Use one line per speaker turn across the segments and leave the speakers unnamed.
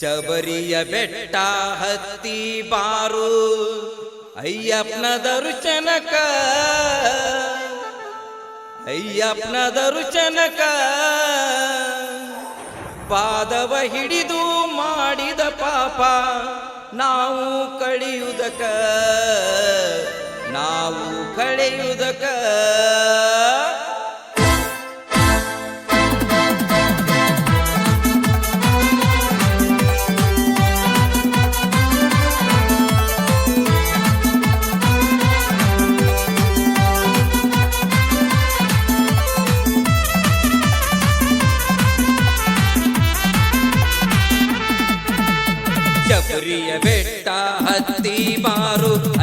ಶಬರಿಯ ಬೆಟ್ಟ ಹತ್ತಿ ಬಾರು ಅಯ್ಯಪ್ಪನ ದರ್ಶನಕ ಅಯ್ಯಪ್ಪನ ದರ್ಶನಕ ಪಾದವ ಹಿಡಿದು ಮಾಡಿದ ಪಾಪ ನಾವು ಕಳೆಯುವುದಕ ನಾವು ಕಳೆಯುವುದಕ.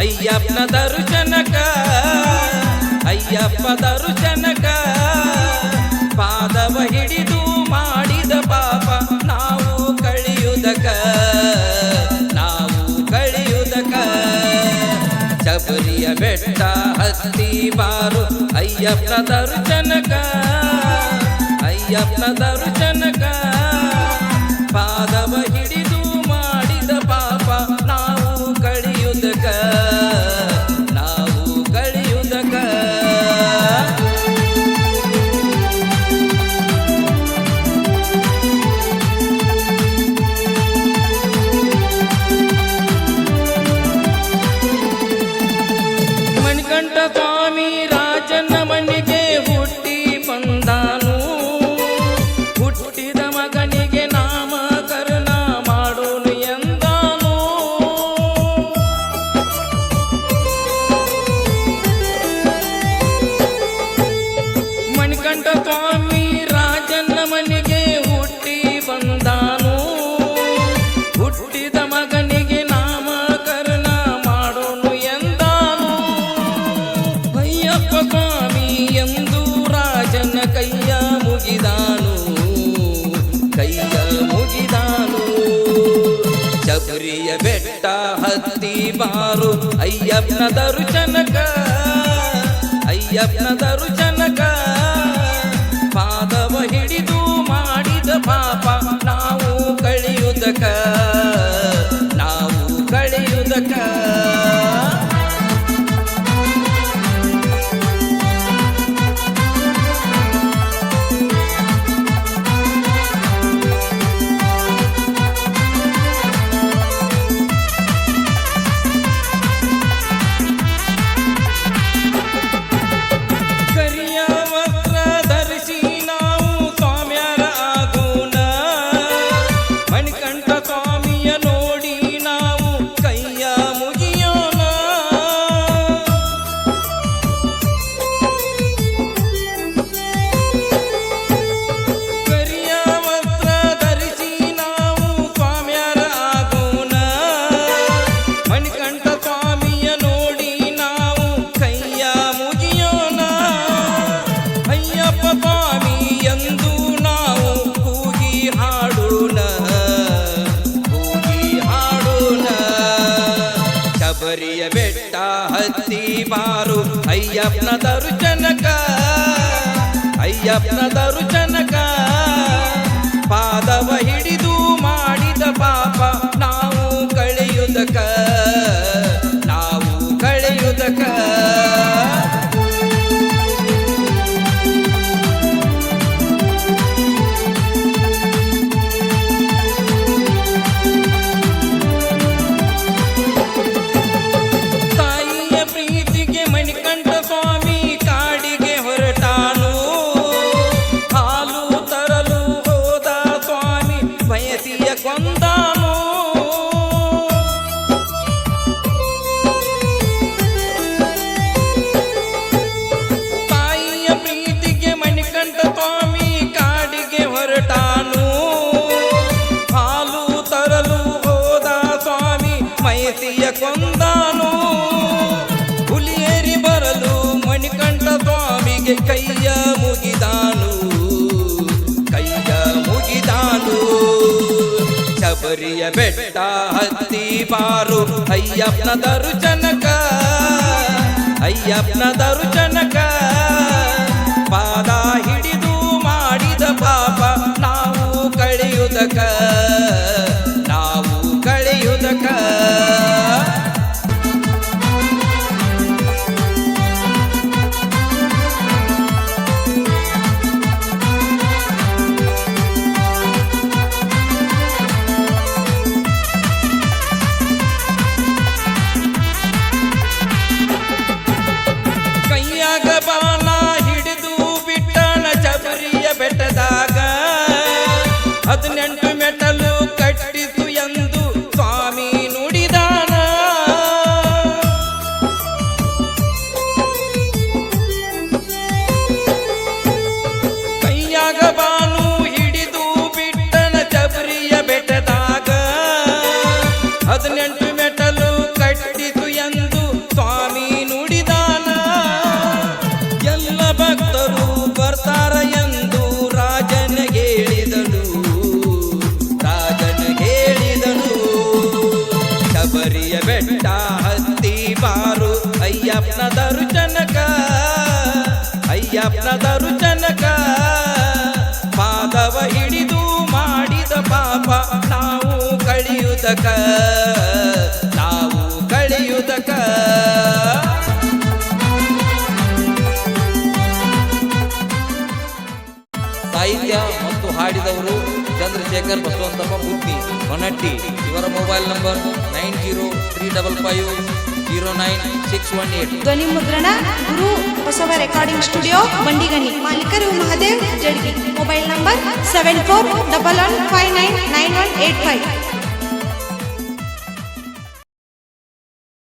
ಅಯ್ಯಪ್ಪನ ದರ್ಶನಕ ಅಯ್ಯಪ್ಪ ದರ್ಶನಕ ಪಾದವ ಹಿಡಿದು ಮಾಡಿದ ಪಾಪ ನಾವು ಕಳಿಯುದಕ ನಾವು ಕಳಿಯುದಕ ಶಬರಿಯ ಬೆಟ್ಟ ಹತ್ತಿ ಬಾರು ಅಯ್ಯಪ್ಪನ ದರ್ಶನಕ ಅಯ್ಯಪ್ಪನ ದರ್ಶನಕ ಮಣಿಕಂಠ ಸ್ವಾಮಿ ರಾಜನ ಮನೆಗೆ ಹುಟ್ಟಿ ಬಂದಾನು. ಹುಟ್ಟಿದ ಮಗನಿಗೆ ನಾಮಕರಣ ಮಾಡೋನು ಎಂದಾನು. ಅಯ್ಯಪ್ಪ ಸ್ವಾಮಿ ಎಂದು ರಾಜನ ಕೈಯ ಮುಗಿದಾನು. ಕೈಯ ಮುಗಿದಾನು. ಶಬರಿಯ ಬೆಟ್ಟ ಹತ್ತಿ ಬಾರು ಅಯ್ಯಪ್ಪನ ದರ್ಶನಕ ಅಯ್ಯಪ್ಪನ ದರ್ಶನಕ ಕಳಿಯುವುದಕ ಅಯ್ಯಪ್ಪನ ದರ್ಶನಕ ಅಯ್ಯಪ್ಪನ ದರ್ಶನಕ ಸ್ವಾಮಿಗೆ ಕೈಯ ಮುಗಿದಾನು ಕೈಯ ಮುಗಿದಾನು ಶಬರಿಯ ಬೆಟ್ಟ ಹತ್ತಿ ಬಾರು ಅಯ್ಯಪ್ಪನ ದರ್ಶನಕ ಅಯ್ಯಪ್ಪನ ದರ್ಶನಕ ಹದಿನೆಂಟು ಕಳಿಯುವುದಕ ನಾವು ಕಳಿಯುವುದಕ. ಸಾಹಿತ್ಯ ಮತ್ತು ಹಾಡಿದವರು ಚಂದ್ರಶೇಖರ್ ಬಸವಂತಪ್ಪ ಬುದ್ಧಿ, ಹೊನಟ್ಟಿ. ಇವರ mobile number nine zero three double five zero nine six one eight.
ಧ್ವನಿ ಮುದ್ರಣ, ಗುರು ಬಸವ ರೆಕಾರ್ಡಿಂಗ್ ಸ್ಟುಡಿಯೋ ಬಂಡಿಗಣಿ ಮಾಲೀಕರು Mahadev Jadgi. Mobile number seven four double one five nine nine one eight five.